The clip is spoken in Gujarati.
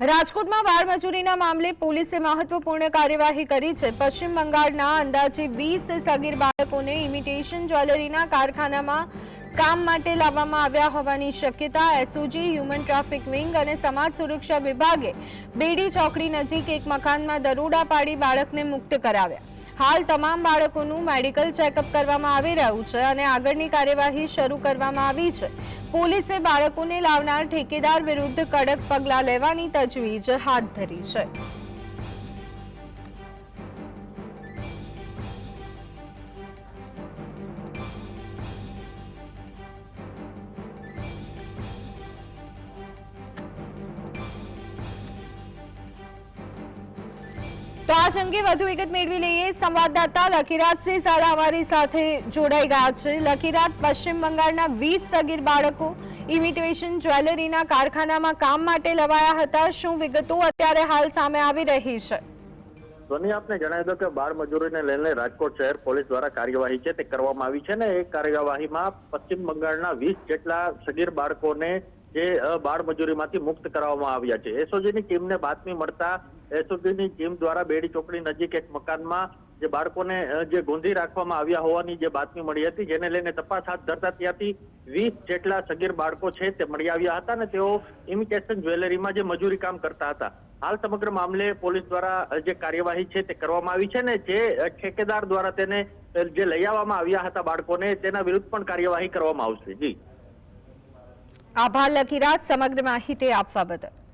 રાજકોટમાં બાળમજૂરીના મામલે પોલીસે મહત્વપૂર્ણ કાર્યવાહી કરી છે. પશ્ચિમ બંગાળના અંદાજે વીસ સગીર બાળકોને ઇમિટેશન જ્વેલરીના કારખાનામાં કામ માટે લાવવામાં આવ્યા હોવાની શક્યતા. એસઓજી હ્યુમન ટ્રાફિક વિંગ અને સમાજ સુરક્ષા વિભાગે બેડી ચોકડી નજીક એક મકાનમાં દરોડા પાડી બાળકને મુક્ત કરાવ્યા. હાલ તમામ બાળકોનું મેડિકલ ચેકઅપ કરવામાં આવી રહ્યું છે અને આગળની કાર્યવાહી શરૂ કરવામાં આવી છે. પોલીસે બાળકોને લાવનાર ઠેકેદાર વિરુદ્ધ કડક પગલાં લેવાની તજવીજ હાથ ધરી છે. તો આ અંગે વધુ વિગત મેળવી લઈએ. સંવાદદાતા લકીરાતસિંહ સારા અમારી સાથે જોડાઈ ગયા છે. લખીરાજ, પશ્ચિમ બંગાળના વીસ સગીર બાળકો ઇમિટેશન જ્વેલરીના કારખાનામાં કામ માટે લવાયા હતા. શું વિગતો અત્યારે હાલ સામે આવી રહી છે? ધ્વની, આપને જણાવી દો કે બાળ મજૂરીને લઈને રાજકોટ શહેર પોલીસ દ્વારા કાર્યવાહી છે તે કરવામાં આવી છે ને એ કાર્યવાહીમાં પશ્ચિમ બંગાળના વીસ જેટલા સગીર બાળકોને જે બાળ મજૂરીમાંથી મુક્ત કરવામાં આવ્યા છે. એસઓજીની ટીમને બાતમી મળતા એસઓજીની ટીમ દ્વારા બેડી ચોકડી નજીક એક મકાનમાં જે બાળકોને જે ગોંધી રાખવામાં આવ્યા હોવાની જે બાતમી મળી હતી, જેને લઈને તપાસ હાથ ધરતા ત્યાંથી વીસ જેટલા સગીર બાળકો છે તે મળી આવ્યા હતા અને તેઓ ઇમિટેશન જ્વેલરીમાં જે મજૂરી કામ કરતા હતા. હાલ સમગ્ર મામલે પોલીસ દ્વારા જે કાર્યવાહી છે તે કરવામાં આવી છે ને જે ઠેકેદાર દ્વારા તેને જે લઈ આવવામાં આવ્યા હતા બાળકોને, તેના વિરુદ્ધ પણ કાર્યવાહી કરવામાં આવશે. જી. આભાર લકીરાત સમગ્ર માહિતી આપવા બદલ.